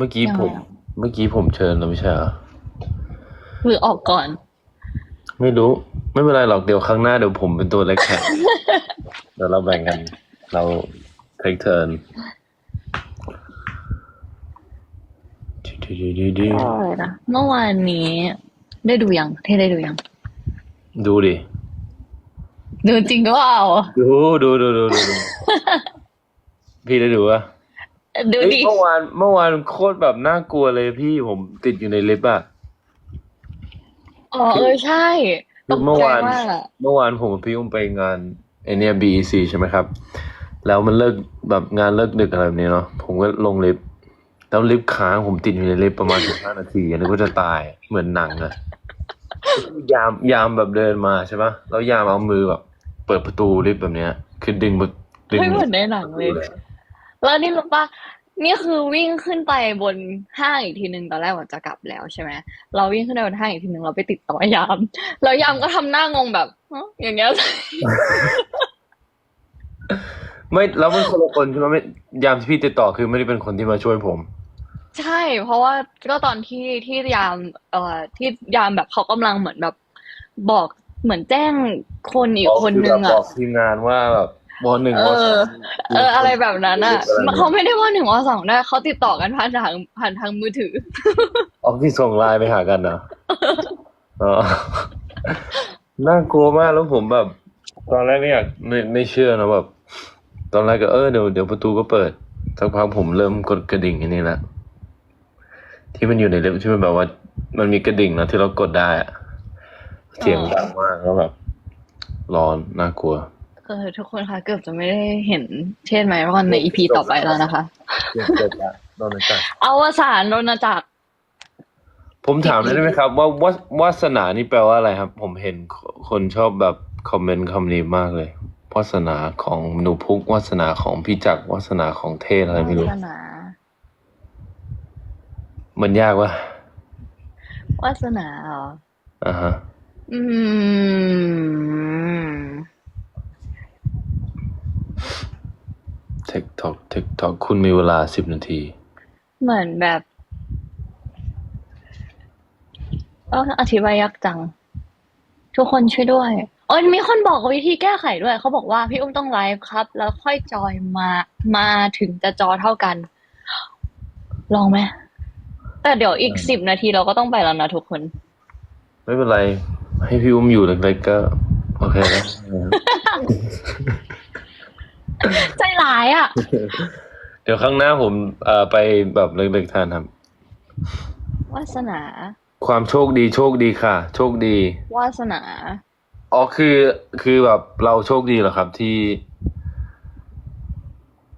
เมื่อกี้ยังไงผมอะเมื่อกี้ผมเชิญแล้วไม่ใช่เหรอหรือออกก่อน ไม่รู้ ไม่เป็นไรหรอกเดี๋ยวครั้งหน้าเดี๋ยวผมเป็นตัวเล็กแทน เดี๋ยวเราแบ่งกัน เรา take turn ดูๆๆนะ เมื่อวานนี้ ได้ดูยังเท่ได้ดูยังๆดูดิ ดูจริงก็เปล่าดูดูดูดูดูดู พี่ได้ดูปะ ดูเฮ้ยดิ เมื่อวานเมื่อวานโคตรแบบน่ากลัวเลยพี่ผมติดอยู่ในลิฟต์อะ อ๋อเออใช่ตคือกเมื่อใจวาน มากอะเมื่อวานผมกับพี่อุ้มไปงานไอเนี้ย BEC ใช่ไหมครับ แล้วมันเลิกแบบงานเลิกดึกอะไรแบบนี้เนาะผมก็ลงลิฟต์แล้วลิฟต์ค้างผมติดอยู่ในลิฟต์ประมาณ สิบห้านาทีนึกว่าจะตายเหมือนหนังอะยามยามแบบเดินมาใช่ปะแล้วยามเอามือแบบ เปิดประตูลิฟต์แบบเนี้ย คือดึงมาดึงไม่เหมือนในหนังเลย แล้วนี่รู้ปะนี่คือวิ่งขึ้นไปบนห้างอีกทีหนึ่งตอนแรกว่าจะกลับแล้วใช่ไหมเราวิ่งขึ้นไปบนห้างอีกทีหนึ่งเราไปติดต่อยามแล้วยามก็ทำหน้างงแบบฮะอย่างเงี้ยไม่แล้วมันคนละคนใช่ไหมไม่ยามที่พี่ติดต่อคือไม่ได้เป็นคนที่มาช่วยผม ใช่ เพราะว่าก็ตอนที่ที่ยาม เอ่อที่ยามแบบเขากำลังเหมือนแบบบอกเหมือนแจ้งคนอีกคนนึงบอะอกทีมงานว่าแบบ วหนึ่งเอวอสอง เออ อะไรแบบนั้นอะอะไรเนี่ยเขาไม่ได้ว่าหนึ่งว่าสองได้เขาติดต่อกันผ่านทางผ่านทางมือถือ ออกที่ส่งไลน์ไปหากันเหรออ๋อ น่ากลัวมากแล้วผมแบบ ตอนแรกไม่อยากไม่ไม่เชื่อนะแบบ ตอนแรกก็เออเดี๋ยวเดี๋ยวประตูก็เปิดสักพักผมเริ่มกดกระดิ่งอันนี้ละที่มันอยู่ในเล็บที่มันแบบว่า มันมีกระดิ่งนะที่เรากดได้อะเสียงดังมากแล้วแบบ ร้อนน่ากลัว เออทุกคนคะเกือบจะไม่ได้เห็นเช่นไหมว่าในอีพีต่อไปแล้วนะคะเสียงเกิดละโดนจักอวสานโรนจักรผมถามได้ไหมครับ ว่าวาวาสนานี่แปลว่าอะไรครับ ผมเห็นคนชอบแบบคอมเมนต์คำนี้มากเลยวาสนาของหนูพุกวาสนาของพี่จักรวาสนาของเทศอะไรไม่รู้วาสนามันยากวะวาสนาเหรออ่าฮะ อืม เทคทอกเทคทอกคุณมีเวลาสิบนาที เหมือนแบบเอออธิบายยากจัง ทุกคนช่วยด้วยโอ้ยมีคนบอกวิธีแก้ไขด้วย เขาบอกว่าพี่อุ้มต้องไลฟ์ครับ แล้วค่อยจอยมามาถึงจะจอเท่ากัน ลองไหมแต่เดี๋ยวอีกสิบนาทีเราก็ต้องไปแล้วนะทุกคน ไม่เป็นไร ให้พี่อุ้มอยู่เล็กๆก็ โอเคแล้ว ใจร้ายอะ เดี๋ยวข้างหน้าผมเอ่อไปแบบเล็กๆทานครับ วาสนา ความโชคดีโชคดีค่ะ โชคดี วาสนา อ๋อคือคือแบบเราโชคดีเหรอครับที่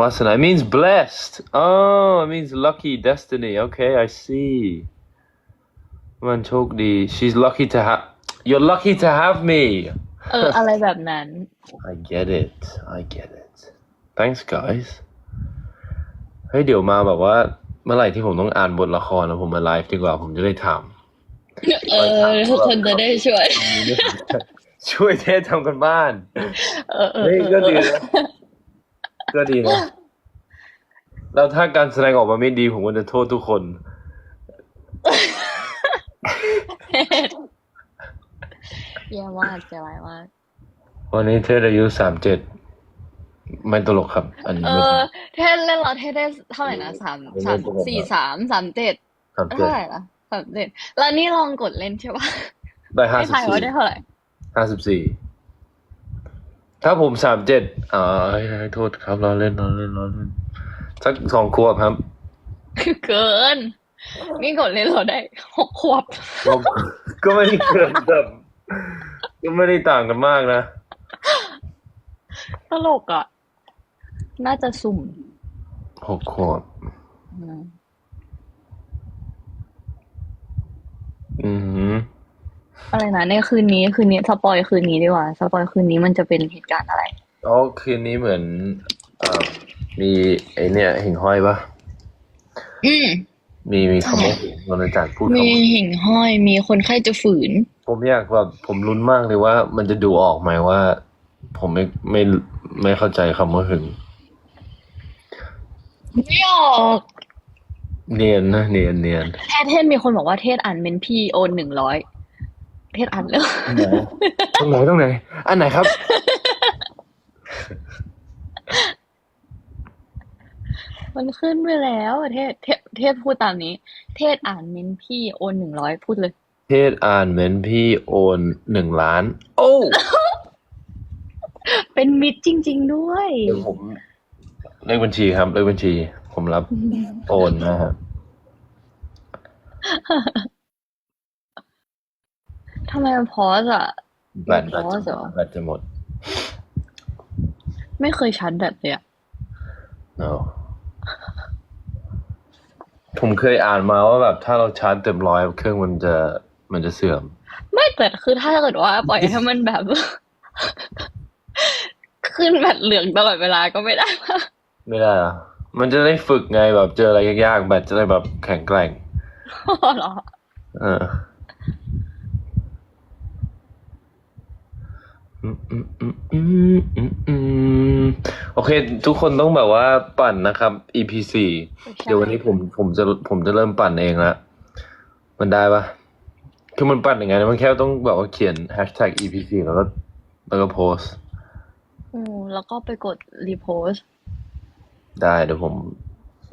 วาสนา means blessed oh it means lucky destiny okay I see มันโชคดี she's lucky to have you're lucky to have me เออ อะไรแบบนั้น I get it I get it thanks guys เฮ้ยเดี๋ยวมาแบบว่าเมื่อไหร่ที่ผมต้องอ่านบทละครแล้วผมมาไลฟ์ดีกว่าผมจะได้ทเออทุกคนจะได้ช่วยำช่วยเทศทำกันบ้านเออเออเฮ้ยเออก็ดีนะก็ดีนะแล้วถ้าการแสดงออกมาไม่ดีผมก็จะโทษทุกคนแย่มากใจร้ายมากวันนี้เทศอายุสามเจ็ด ไม่ตลกครับ อันนี้เอไม่ตอลกเทศเล่นเราเทศได้เท่าไหร่นะสามไม่สามไม่ตลกสี่สามสามเจ็ดสามเจ็ดเท่าไหร่ละสามเจ็ดแล้วนี่ลองกดเล่นใช่ปะได้ห้าไม่สิบทายสี่ว่าได้เท่าไหร่ห้าสิบสี่ถ้าผมสามเจ็ดอ่าให้ให้โทษครับเราเล่นเราเล่นเราเล่นสักสองขวบครับเกิน นี่กดเล่นเราได้หกขวบ ก็ก็ไม่ได้เกินแบบก็ไม่ได้ต่างกันมากนะ ตลกอะ น่าจะสุ่มหกขวบอืมอือหืออะไรนะในคืนนี้คืนนี้สปอยคืนนี้ดีกว่าสปอยคืนนี้มันจะเป็นเหตุการณ์อะไรอ๋อคืนนี้เหมือนเอ่อมีไอเนี่ยหิ่งห้อยปะอืมมีมีคำว่าหิ่งนนจักรพูดคำมีว่าหิ่งห้อยมีคนไข้จะฝืน ผมอยากแบบผมลุ้นมากเลยว่า มันจะดูออกไหมว่า ผมไม่ไม่ไม่เข้าใจคำว่าหึง ไม่ออกเนียนนะเนียนเนียนเทศเทศมีคนบอกว่าเทศอ่านเมนพี่โอนหนึ่งร้อยเทศอ่านเลยตรงไหนตรงไหนอันไหนครับ มันขึ้นไปแล้วเทศเทศเทศพูดตามนี้ เทศอ่านเมนพี่โอนหนึ่งร้อยพูดเลย เทศอ่านเหมือนพี่โอนหนึ่งล้าน โอ้เป็นมิตรจริง ๆ ด้วยเดี๋ยวผม เลขบัญชีครับ เลขบัญชี ผมรับโอนนะครับทำไมมันพอสอะแบตแบตพอจะสเหรอแบตจะหมด ไม่เคยชัดแบบเลยอะ no ผมเคยอ่านมาว่าแบบถ้าเราชาร์จเต็มร้อยเครื่องมันจะมันจะเสื่อม ไม่แต่คือถ้าเกิดว่าปล่อยให้มันแบบ ขึ้นแบตเหลืองตลอดเวลาก็ไม่ได้ปะ ไม่ได้อะมันจะได้ฝึกไงแบบเจออะไรยากๆแบตจะได้แบบแข็งแกร่งเหรอเอออืมอืมอืมอืมอืมอืมโอเค ทุกคนต้องแบบว่าปั่นนะครับ EP สี่ใช่เดี๋ยววันนี้ผมผมจะผมจะเริ่มปั่นเองละมันได้ปะคือมันปั่นยังไงนะมันแค่ต้องแบบว่าเขียน hashtag EP สี่แล้วก็แล้วก็โพสอืมแล้วก็ไปกดรีโพส ได้เดี๋ยวผม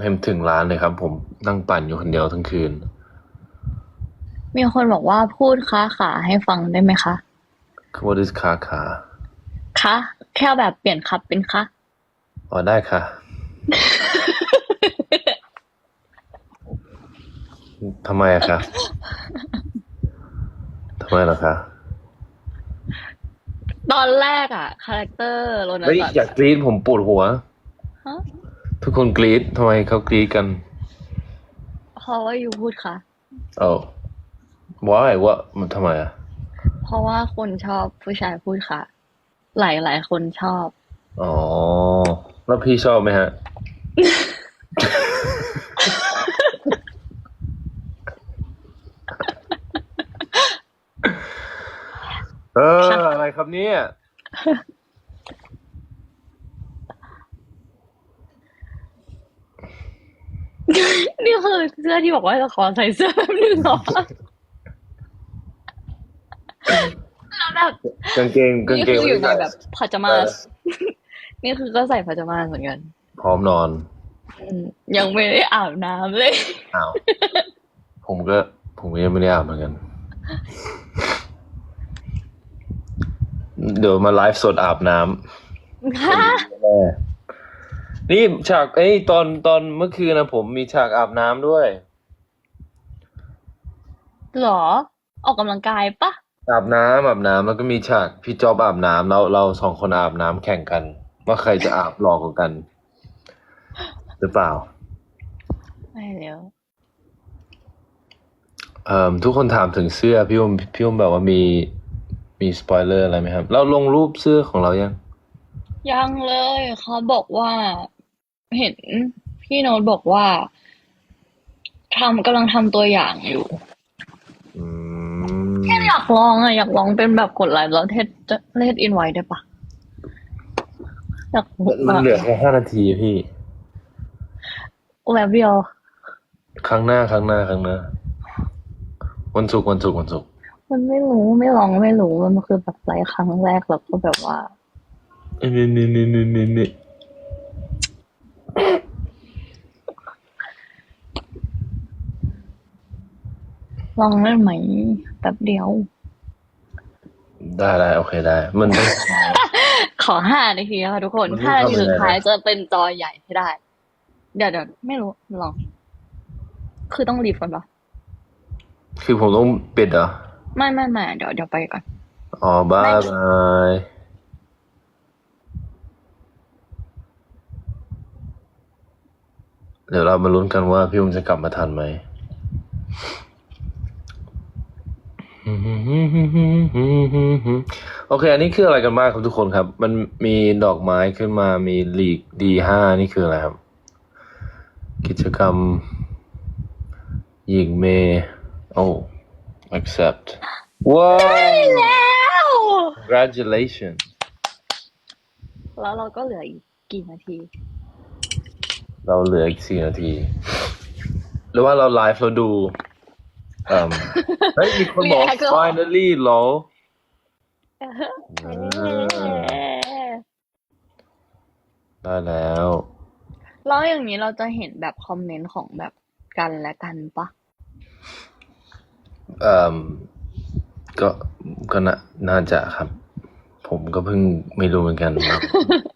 ให้มันถึงร้านเลยครับ ผมนั่งปั่นอยู่คนเดียวทั้งคืน มีคนบอกว่าพูดค้าขาให้ฟังได้ไหมคะ What is คาคาคะแค่แบบเปลี่ยนครับเป็นคะอ๋อได้ค่ะ ทำไมอะคะทำไมล่ะคะตอนแรกอะคาแรคเตอร์โรนัลเฮ้ยดอยากกรี๊ดผมปวดหัว ฮะ ทุกคนกรี๊ดทำไมเขากรี๊ดกัน เพราะว่าอยู่พูดค่ะโอ้ว้ายว่ามันทำไมอะเพราะว่าคนชอบผู้ชายพูดค่ะ หลายหลายๆคนชอบ อ๋อ แล้วพี่ชอบไหมฮะ เออ อะไรครับเนี่ย นี่คือเสื้อที่บอกว่าจะขอใส่เสื้อแบบนึงเหรอแล้วแบบกางเกงกางนี่เกคืงออยู่ในแบบพาจามาเออสนี่คือก็ใส่พาจามาสเหมือนกันพร้อมนอน อืมยังไม่ได้อาบน้ำเลย อ้าว ผมก็ ผมก็ยังไม่ได้อาบเหมือนกัน เดี๋ยวมาไลฟ์สดอาบน้ำฮะแน่ นี่ฉากเอ้ยตอนตอนเมื่อคืนนะผมมีฉากอาบน้ำด้วย หรอ ออกกำลังกายปะอาบน้ำอาบน้ำแล้วก็มีฉากพี่จอบอาบน้ำเราเราสองคนอาบน้ำแข่งกัน ว่าใครจะอาบหลอกกว่ากัน หรือเปล่า ไม่เดี๋ยวเอ่อทุกคนถามถึงเสื้อพี่อุ้มพี่อุ้มแบบว่ามีมีสปอยเลอร์อะไรไหมครับ เราลงรูปเสื้อของเรายัง ยังเลยเขาบอกว่า เห็นพี่โน้ตบอกว่าทำกำลังทำตัวอย่างอยู่อืมอยากลองอะอยากลองเป็นแบบกดไลค์แล้วเทสเทสอินไว้ได้ปะอยากมันเหลือแค่ห้านาทีพี่แบบเดียวครั้งหน้าครั้งหน้าครั้งหน้า วันศุกร์วันศุกร์วันศุกร์มันไม่รู้ไม่ลองไม่รู้มันคือแบบไลค์ครั้งแรกแล้วก็แบบว่านี่นี่นี่นี่นี่นี่ ลองได้ไหมแป๊บเดียว ได้ได้โอเคได้ มันต้อง ขอห้านาทีนะคะทุกคนมันไม่ห้านาทีทำอะไรสุดท้ายนะ จะเป็นจอใหญ่ให้ได้ เดี๋ยวเดี๋ยวไม่รู้ลอง คือต้องรีบก่อนปะคือผมต้องปิดเหรอ ไม่ไม่ไม่เดี๋ยวเดี๋ยวไปก่อน อ๋อบายไม่บาย เดี๋ยวเรามาลุ้นกันว่าพี่อุ้มจะกลับมาทันไหมโอเค อันนี้คืออะไรกันบ้างครับทุกคนครับ มันมีดอกไม้ขึ้นมามีลีกดีห้านี่คืออะไรครับ กิจกรรมหญิงเมย์โอ้ accept ว้าวแล้ว congratulations แล้วเราก็เหลืออีกกี่นาที เราเหลืออีกสี่นาที หรือว่าเราไลฟ์เราดูเอิ่มเฮ้ยมีคนบอก React เหรอ finally เหรอเออได้แล้ว แล้วอย่างนี้เราจะเห็นแบบคอมเมนต์ของแบบกันและกันปะเอ่มก็ก็น่าน่าจะครับ ผมก็เพิ่งไม่รู้เหมือนกันครับ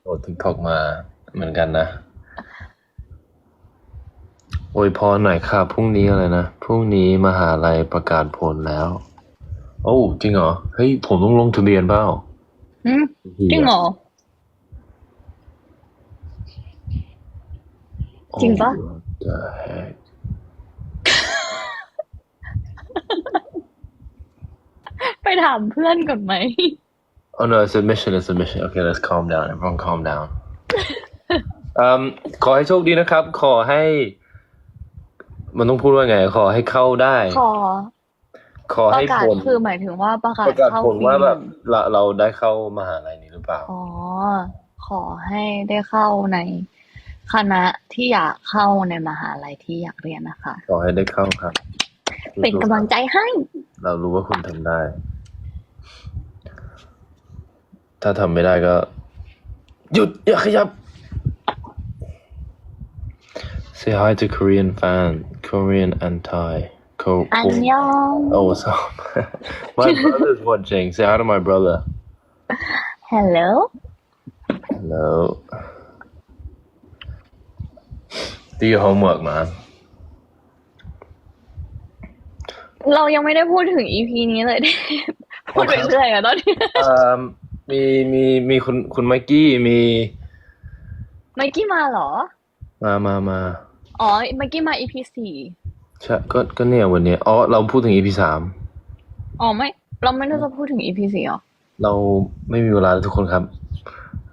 โหลดทิกทอกมาเหมือนกันนะ โอ้ยพรหน่อยครับพรุ่งนี้อะไรนะพรุ่งนี้มหาลัยประกาศผลแล้ว โอ้จริงเหรอเฮ้ยผมต้องลงทะเบียนเปล่าอืมจริงเหรอจริงปะ Oh, what the heck ไปถามเพื่อนก่อนไหม Oh no, it's a mission, it's a mission. Okay, let's calm down. Everyone calm down. อืมขอให้โชคดีนะครับ ขอให้ มันต้องพูดว่าไง ขอให้เข้าได้ ขอ ขอประให้กาศผลคือหมายถึงว่าประกาศประกาศเข้าผลฟรีว่าแบบเราเราได้เข้ามหาลัยนี้หรือเปล่าอ๋อขอให้ได้เข้าในคณะที่อยากเข้าในมหาลัยที่อยากเรียนนะคะ ขอให้ได้เข้าครับ เป็นกำลังใจให้ เรารู้ว่าคุณทำได้ ถ้าทำไม่ได้ก็ หยุดอย่าขยับ Say hi to Korean fan Korean and Thai Co- อันยอง Oh, so my brother's watching. Say hi to my brother. Hello Hello. Do your homework, man. เรายังไม่ได้พูดถึง EP นี้เลย พูดไปเรื่อยอะตอนนี้เอ่อมีมีมีคุณคุณไมค์กี้มีไมค์กี้มาเหรอ มามามา อ๋อไมค์กี้มา EP สี่ใช่ก็ก็เนี่ยวันนี้อ๋อเราพูดถึง EP สามอ๋อไม่ เราไม่ได้จะพูดถึง EP สี่หรอ เราไม่มีเวลาแล้วทุกคนครับ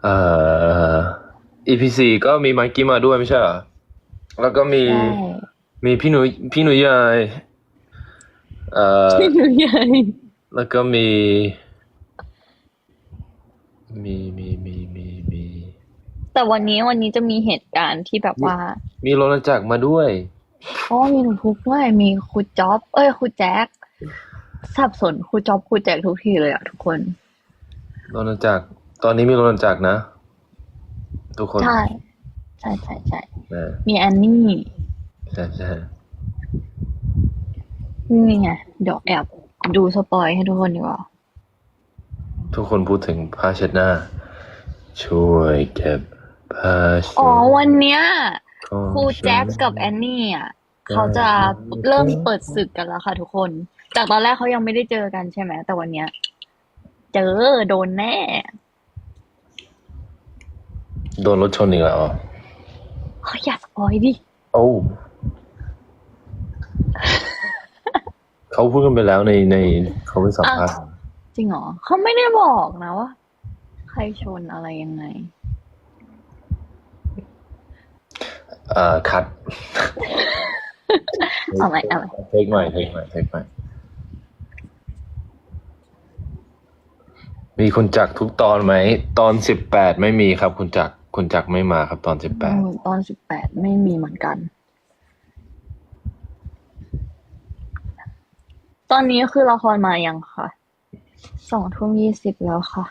เอ่อ EP สี่ก็มีไมค์กี้มาด้วยไม่ใช่เหรอแล้วก็มีใช่มีพี่หนุ่ยพี่หนุ่ยใหญ่เอ่อพี่หนูใหญ่แล้วก็มี มีมีมีมีมี แต่วันนี้วันนี้จะมีเหตุการณ์ที่แบบว่า มีโรนจักรมาด้วยอ๋อมีหนูพุกด้วยมีครูจ๊อบ เอ้ยครูแจ็คสับสนครูจ๊อบครูแจ็คทุกทีเลยอะทุกคนโรนจักรตอนนี้มีโรนจักรนะ ทุกคนใช่ใช่ใช่ใช่เออมีแอนนี่ใช่ใช่นี่ไงเดี๋ยวแอบดูสปอยให้ทุกคนดีกว่าทุกคนพูดถึงผ้าเช็ดหน้า ช่วยเก็บผ้าเช็ด อ๋อวันเนี้ยของครูแจ็คกับฉัแอนนี่อะเขาจะเริ่มเปิดศึกกันแล้วค่ะทุกคน จากตอนแรกเขายังไม่ได้เจอกันใช่ไหมแต่วันเนี้ย เจอโดนแน่ โดนรถชนอีกแล้วเหรอเฮ้ยอย่าสปอยดิโอ้เขาพูดกันไปแล้วในในเขาไปสัมภาษณ์จริงเหรอเขาไม่ได้บอกนะว่าใครชนอะไรยังไง เอ่อคัดเอาใหม่เอาใหม่เทคใหม่เทคใหม่เทคใหม่มีคุณจักรทุกตอนไหม ตอนสิบแปดไม่มีครับ คุณจักรคุณจักรไม่มาครับ ตอนสิบแปดอืมตอนสิบแปดไม่มีเหมือนกัน ตอนนี้คือละครมายังคะสองทุ่มยี่สิบแล้วค่ะ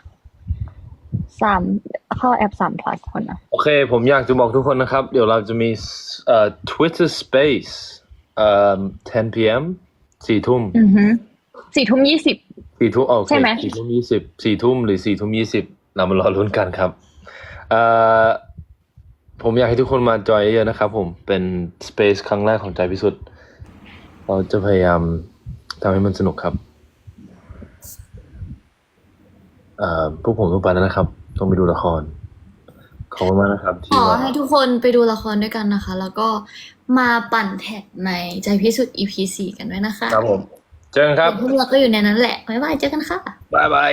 สามเข้าแอปสามพลัสคนนะโอเค ผมอยากจะบอกทุกคนนะครับ เดี๋ยวเราจะมีเอ่อ Twitter Space เอ่อ 10 p.m. สี่ทุ่มอือฮึสี่ทุ่มยี่สิบสี่ทุ่มโอเคใช่ไหมสี่ทุ่มยี่สิบสี่ทุ่มหรือสี่ทุ่มยี่สิบเรามารอลุ้นกันครับเอ่อผมอยากให้ทุกคนมาจอยเยอะๆนะครับผมเป็น Space ครั้งแรกของใจพิสุทธิ์เราจะพยายามทำให้มันสนุกครับ เอ่อพวกผมต้องไปแล้วนะครับ ต้องไปดูละคร ขอบคุณมากนะครับที่ขอมาให้ทุกคนไปดูละครด้วยกันนะคะ แล้วก็มาปั่นแท็กในใจพิสุทธิ์ EP สี่กันด้วยนะคะครับผม เจอกันครับพวกเราก็อยู่ในนั้นแหละบ๊ายบายเจอกันค่ะบายบาย